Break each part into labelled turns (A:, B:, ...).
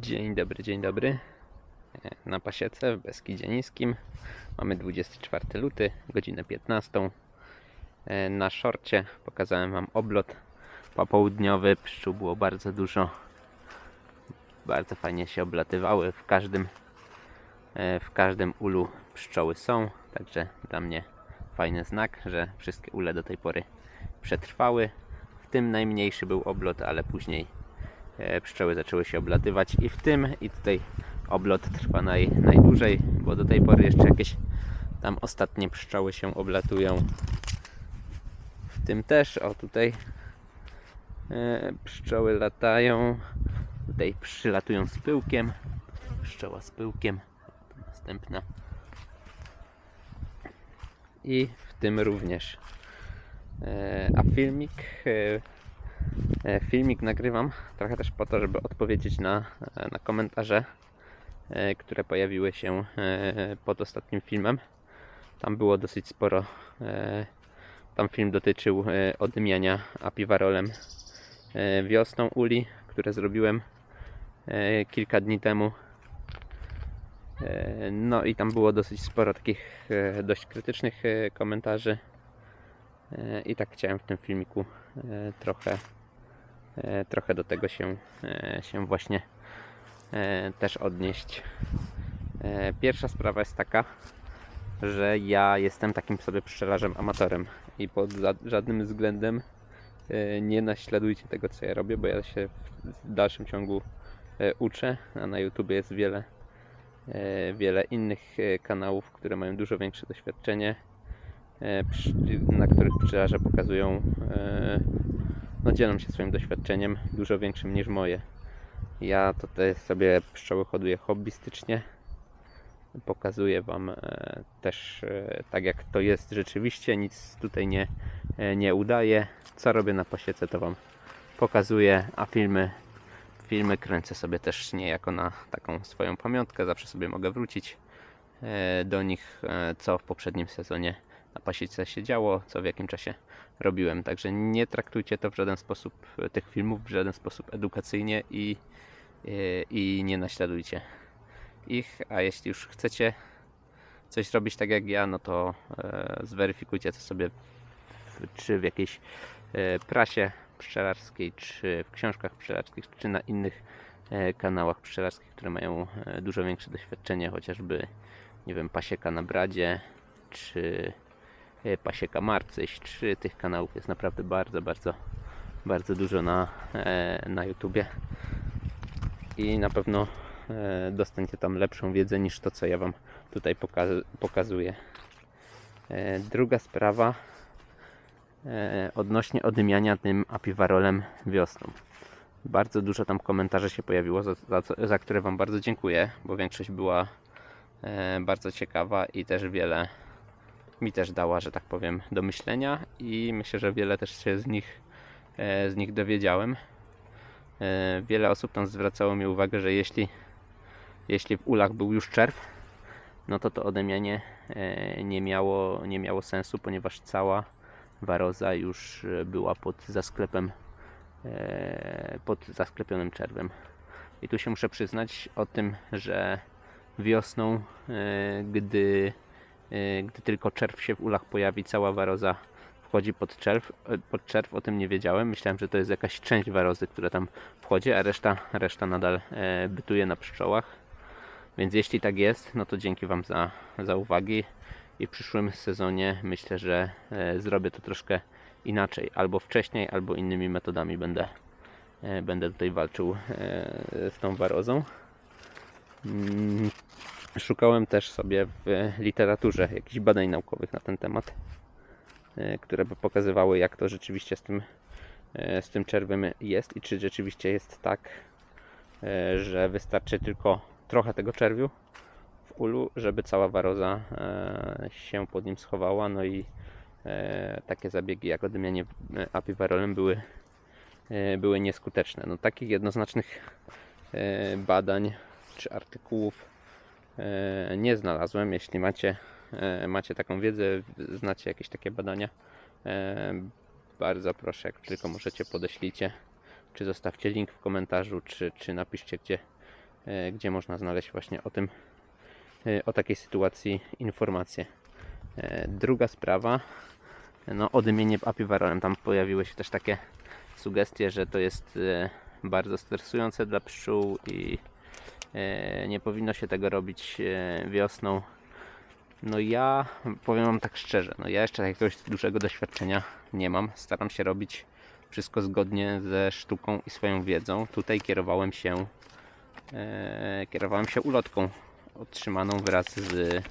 A: Dzień dobry, dzień dobry. E, Na pasiece w Beskidzie Niskim. Mamy 24 luty, godzinę 15. E, Na szorcie pokazałem Wam oblot popołudniowy. Pszczół było bardzo dużo. Bardzo fajnie się oblatywały. W każdym, e, w każdym ulu pszczoły są. Także dla mnie fajny znak, że wszystkie ule do tej pory przetrwały. W tym najmniejszy był oblot, ale później pszczoły zaczęły się oblatywać i w tym i tutaj oblot trwa naj, najdłużej, bo do tej pory jeszcze jakieś tam ostatnie pszczoły się oblatują. W tym też, o tutaj e, pszczoły latają, tutaj przylatują z pyłkiem, pszczoła z pyłkiem, następna i w tym również. E, A filmik e, E, Filmik nagrywam trochę też po to, żeby odpowiedzieć na, na komentarze, e, które pojawiły się e, pod ostatnim filmem. Tam było dosyć sporo. e, Tam film dotyczył e, odmiania apiwarolem e, wiosną uli, które zrobiłem e, kilka dni temu. E, No i tam było dosyć sporo takich e, dość krytycznych e, komentarzy. E, I tak chciałem w tym filmiku e, trochę e, trochę do tego się, się właśnie też odnieść. Pierwsza sprawa jest taka, że ja jestem takim sobie pszczelarzem amatorem i pod żadnym względem nie naśladujcie tego, co ja robię, bo ja się w dalszym ciągu uczę, a na YouTube jest wiele, wiele innych kanałów, które mają dużo większe doświadczenie, na których pszczelarze pokazują e, no, dzielą się swoim doświadczeniem, dużo większym niż moje. Ja tutaj sobie pszczoły hoduję hobbystycznie. Pokazuję Wam e, też e, tak jak to jest rzeczywiście, nic tutaj nie, e, nie udaję. Co robię na pasiece to Wam pokazuję, a filmy, filmy kręcę sobie też niejako na taką swoją pamiątkę. Zawsze sobie mogę wrócić e, do nich, e, co w poprzednim sezonie na pasiece się działo, co w jakim czasie robiłem. Także nie traktujcie to w żaden sposób, e, tych filmów w żaden sposób edukacyjnie i, e, i nie naśladujcie ich. A jeśli już chcecie coś robić tak jak ja, no to e, zweryfikujcie to sobie w, czy w jakiejś e, prasie pszczelarskiej, czy w książkach pszczelarskich, czy na innych e, kanałach pszczelarskich, które mają dużo większe doświadczenie, chociażby nie wiem, pasieka na bradzie, czy pasieka Marcyś, czy tych kanałów jest naprawdę bardzo, bardzo, bardzo dużo na, e, na YouTubie i na pewno e, dostaniecie tam lepszą wiedzę niż to, co ja Wam tutaj poka- pokazuję. E, Druga sprawa odnośnie odymiania tym apiwarolem wiosną. Bardzo dużo tam komentarzy się pojawiło, za, za, za które Wam bardzo dziękuję, bo większość była bardzo ciekawa i też wiele mi też dała, że tak powiem, do myślenia i myślę, że wiele też się z nich, e, z nich dowiedziałem. E, Wiele osób tam zwracało mi uwagę, że jeśli, jeśli w ulach był już czerw, no to to odemianie e, nie miało, nie miało sensu, ponieważ cała waroza już była pod zasklepem, pod zasklepionym czerwem. I tu się muszę przyznać o tym, że wiosną, gdy gdy tylko czerw się w ulach pojawi, cała waroza wchodzi pod czerw. e, Pod czerw o tym nie wiedziałem. Myślałem, że to jest jakaś część warozy, która tam wchodzi, a reszta, reszta nadal e, bytuje na pszczołach. Więc jeśli tak jest, no to dzięki Wam za, za uwagi i w przyszłym sezonie myślę, że zrobię to troszkę inaczej. Albo wcześniej, albo innymi metodami będę, będę tutaj walczył z tą warozą. Szukałem też sobie w literaturze jakichś badań naukowych na ten temat, e, które by pokazywały, jak to rzeczywiście z tym, e, z tym czerwem jest i czy rzeczywiście jest tak, e, że wystarczy tylko trochę tego czerwiu w ulu, żeby cała waroza się pod nim schowała. No i takie zabiegi jak odmianie apiwarolem były, były nieskuteczne. No, takich jednoznacznych badań czy artykułów nie znalazłem. Jeśli macie, e, macie taką wiedzę, znacie jakieś takie badania, e, bardzo proszę, jak tylko możecie, podeślijcie, czy zostawcie link w komentarzu, czy, czy napiszcie, gdzie, e, gdzie można znaleźć właśnie o tym, e, o takiej sytuacji informacje. E, Druga sprawa, no odymienie apiwarolem. Tam pojawiły się też takie sugestie, że to jest e, bardzo stresujące dla pszczół i e, nie powinno się tego robić e, wiosną. No ja powiem Wam tak szczerze, no ja jeszcze jakiegoś dużego doświadczenia nie mam. Staram się robić wszystko zgodnie ze sztuką i swoją wiedzą. Tutaj kierowałem się e, kierowałem się ulotką otrzymaną wraz z,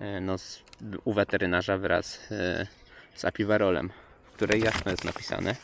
A: e, no, z u weterynarza wraz e, z apiwarolem, w której jasno jest napisane.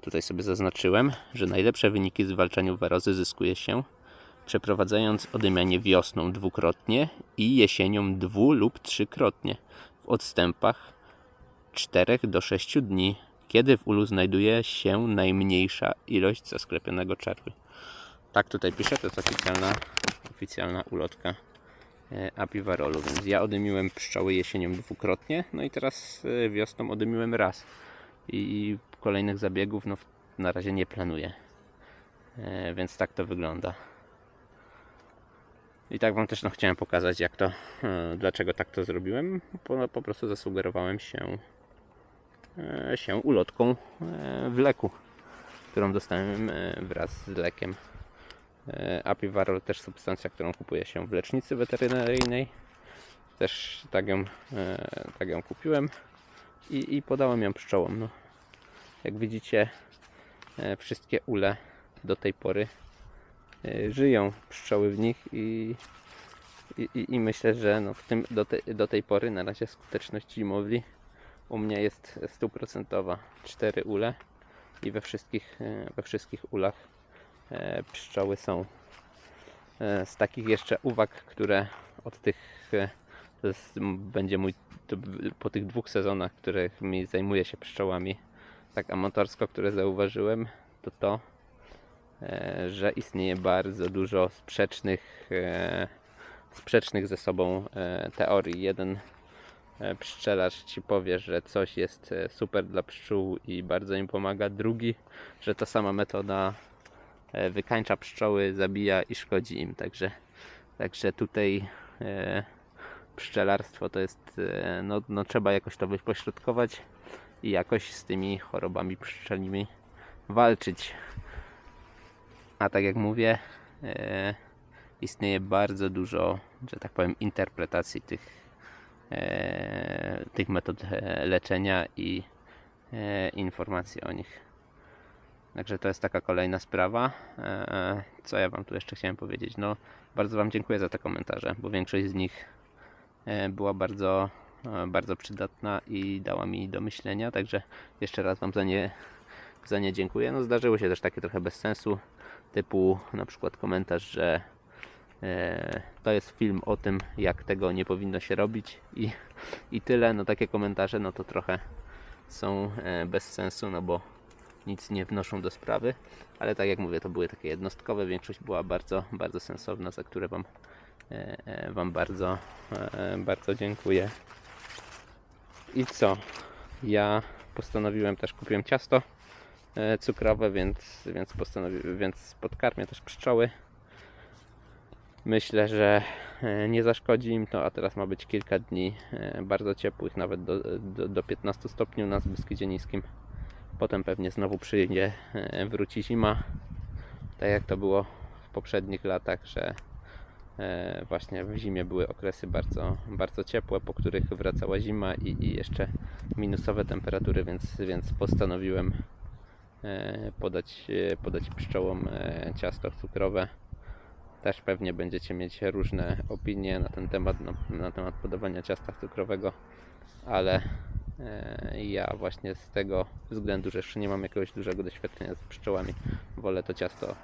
A: Tutaj sobie zaznaczyłem, że najlepsze wyniki w zwalczaniu warozy zyskuje się przeprowadzając odymianie wiosną dwukrotnie i jesienią dwu lub trzykrotnie w odstępach 4 do 6 dni, kiedy w ulu znajduje się najmniejsza ilość zasklepionego czerwiu. Tak tutaj pisze, to jest oficjalna, oficjalna ulotka e, apiwarolu, więc ja odymiłem pszczoły jesienią dwukrotnie, no i teraz e, wiosną odymiłem raz i kolejnych zabiegów no, na razie nie planuję. E, Więc tak to wygląda. I tak Wam też no, chciałem pokazać, jak to, e, dlaczego tak to zrobiłem. Po, po prostu zasugerowałem się, e, się ulotką e, w leku, którą dostałem wraz z lekiem. Apivarol też substancja, którą kupuje się w lecznicy weterynaryjnej. Też tak ją, tak ją kupiłem i, i podałem ją pszczołom. No. Jak widzicie, wszystkie ule do tej pory żyją pszczoły w nich i, i, i- myślę, że no w tym, do, te, do tej pory na razie skuteczność zimowli u mnie jest stuprocentowa. Cztery ule i we wszystkich, e, we wszystkich ulach e, pszczoły są. E, Z takich jeszcze uwag, które od tych e, to jest, będzie mój to po tych dwóch sezonach, których mi zajmuję się pszczołami tak amatorsko, które zauważyłem, to to, e, że istnieje bardzo dużo sprzecznych, e, sprzecznych ze sobą e, teorii. Jeden e, pszczelarz ci powie, że coś jest e, super dla pszczół i bardzo im pomaga, drugi, że ta sama metoda e, wykańcza pszczoły, zabija i szkodzi im. Także, także tutaj e, pszczelarstwo to jest, e, no, no trzeba jakoś to wypośrodkować i jakoś z tymi chorobami pszczelimi walczyć. A tak jak mówię, e, istnieje bardzo dużo, że tak powiem, interpretacji tych, e, tych metod e, leczenia i informacji o nich. Także to jest taka kolejna sprawa. Co ja Wam tu jeszcze chciałem powiedzieć? No, bardzo Wam dziękuję za te komentarze, bo większość z nich była bardzo, bardzo przydatna i dała mi do myślenia. Także jeszcze raz Wam za nie, za nie dziękuję. No, zdarzyły się też takie trochę bez sensu, typu na przykład komentarz, że e, to jest film o tym, jak tego nie powinno się robić i, i tyle. No takie komentarze, no to trochę są e, bez sensu, no bo nic nie wnoszą do sprawy, ale tak jak mówię, to były takie jednostkowe, większość była bardzo, bardzo sensowna, za które Wam, e, wam bardzo, bardzo dziękuję. I co? Ja postanowiłem też, kupiłem ciasto cukrowe, więc, więc, postanowiłem, więc podkarmię też pszczoły. Myślę, że e, nie zaszkodzi im to, a teraz ma być kilka dni e, bardzo ciepłych, nawet do, do, do 15 stopni u nas w Niskim. Potem pewnie znowu przyjdzie, e, wróci zima, tak jak to było w poprzednich latach, że e, właśnie w zimie były okresy bardzo, bardzo ciepłe, po których wracała zima i, i jeszcze minusowe temperatury, więc, więc postanowiłem e, podać, e, podać pszczołom e, ciasto cukrowe. Też pewnie będziecie mieć różne opinie na ten temat, na, na temat podawania ciasta cukrowego, ale e, ja właśnie z tego względu, że jeszcze nie mam jakiegoś dużego doświadczenia z pszczołami, wolę to ciasto,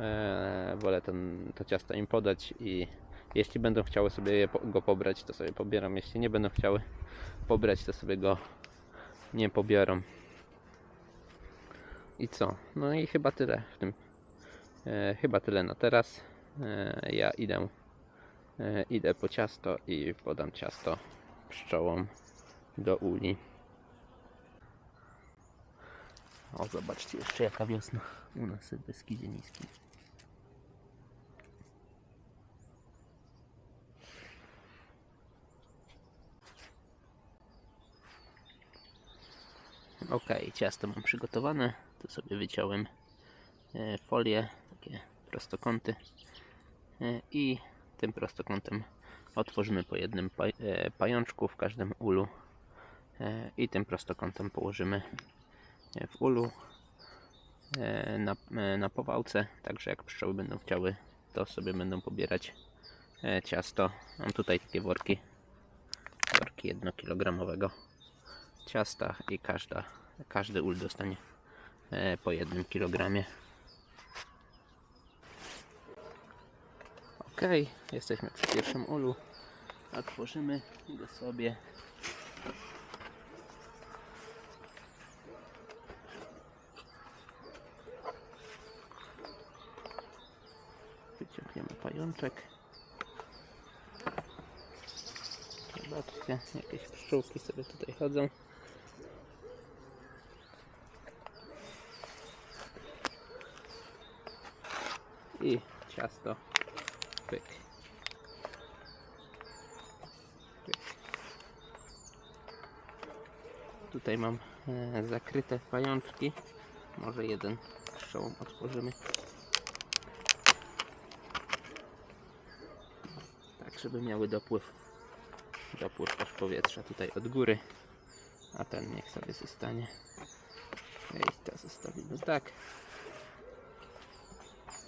A: e, wolę ten, to ciasto im podać i jeśli będą chciały sobie go pobrać, to sobie pobieram. Jeśli nie będą chciały pobrać, to sobie go nie pobiorą. I co? No i chyba tyle w tym. E, chyba tyle na teraz. E, ja idę. E, idę po ciasto i podam ciasto pszczołom do uli. O, zobaczcie jeszcze jaka wiosna u nas w Beskidzie Niskim. Ok, ciasto mam przygotowane. Tu sobie wyciąłem e, folię, takie prostokąty. E, I tym prostokątem otworzymy po jednym e, pajączku w każdym ulu. I tym prostokątem położymy w ulu na, na powałce. Także jak pszczoły będą chciały, to sobie będą pobierać ciasto. Mam tutaj takie worki, worki jednokilogramowego ciasta i każda, każdy ul dostanie po jednym kilogramie. Ok, jesteśmy przy pierwszym ulu. Otworzymy go sobie. Wyciągniemy pajączek. Zobaczcie, jakieś pszczółki sobie tutaj chodzą. I ciasto. Pyk. Pyk. Tutaj mam e, zakryte pajączki. Może jeden pszczołą otworzymy. Tak, żeby miały dopływ dopływ też powietrza tutaj od góry, a ten niech sobie zostanie. Ej, to zostawimy tak.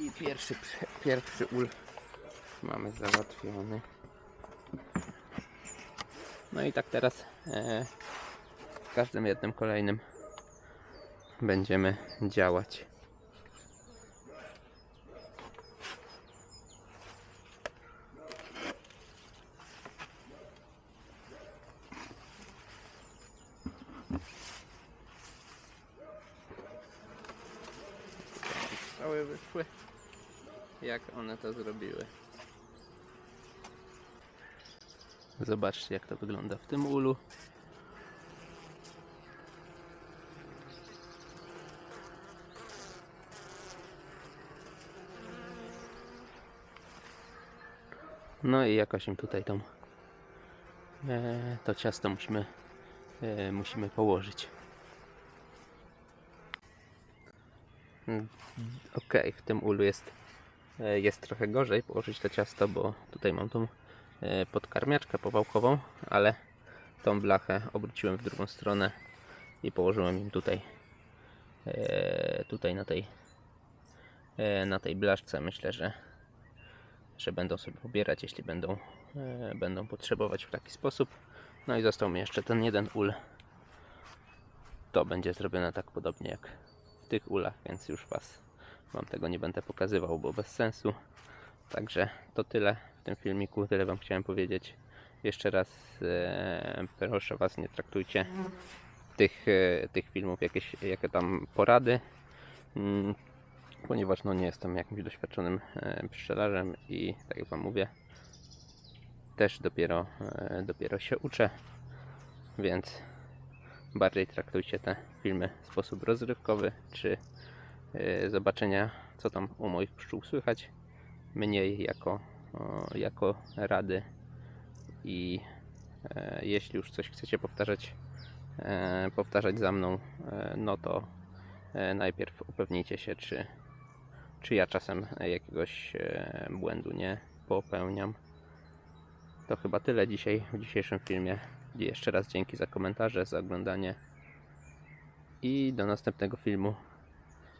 A: I pierwszy, pierwszy ul mamy załatwiony. No i tak teraz e, w każdym jednym kolejnym będziemy działać. Cały wyszły. Jak one to zrobiły. Zobaczcie jak to wygląda w tym ulu. No i jakoś im tutaj tą e, to ciasto musimy e, musimy położyć. Ok, w tym ulu jest, jest trochę gorzej położyć to ciasto, bo tutaj mam tą e, podkarmiaczkę powałkową, ale tą blachę obróciłem w drugą stronę i położyłem im tutaj e, tutaj na tej e, na tej blaszce myślę, że że będą sobie pobierać, jeśli będą e, będą potrzebować w taki sposób. No i został mi jeszcze ten jeden ul. To będzie zrobione tak podobnie jak w tych ulach, więc już Was Wam tego nie będę pokazywał, bo bez sensu. Także to tyle w tym filmiku, tyle Wam chciałem powiedzieć. Jeszcze raz e, proszę Was, nie traktujcie tych, e, tych filmów jakieś, jakie tam porady, mm, ponieważ no, nie jestem jakimś doświadczonym e, pszczelarzem i tak jak Wam mówię, też dopiero, e, dopiero się uczę, więc bardziej traktujcie te filmy w sposób rozrywkowy, czy zobaczenia, co tam u moich pszczół słychać, mniej jako, jako rady i e, jeśli już coś chcecie powtarzać, e, powtarzać za mną, e, no to najpierw upewnijcie się, czy, czy ja czasem jakiegoś błędu nie popełniam. To chyba tyle dzisiaj w dzisiejszym filmie. Jeszcze raz dzięki za komentarze, za oglądanie i do następnego filmu.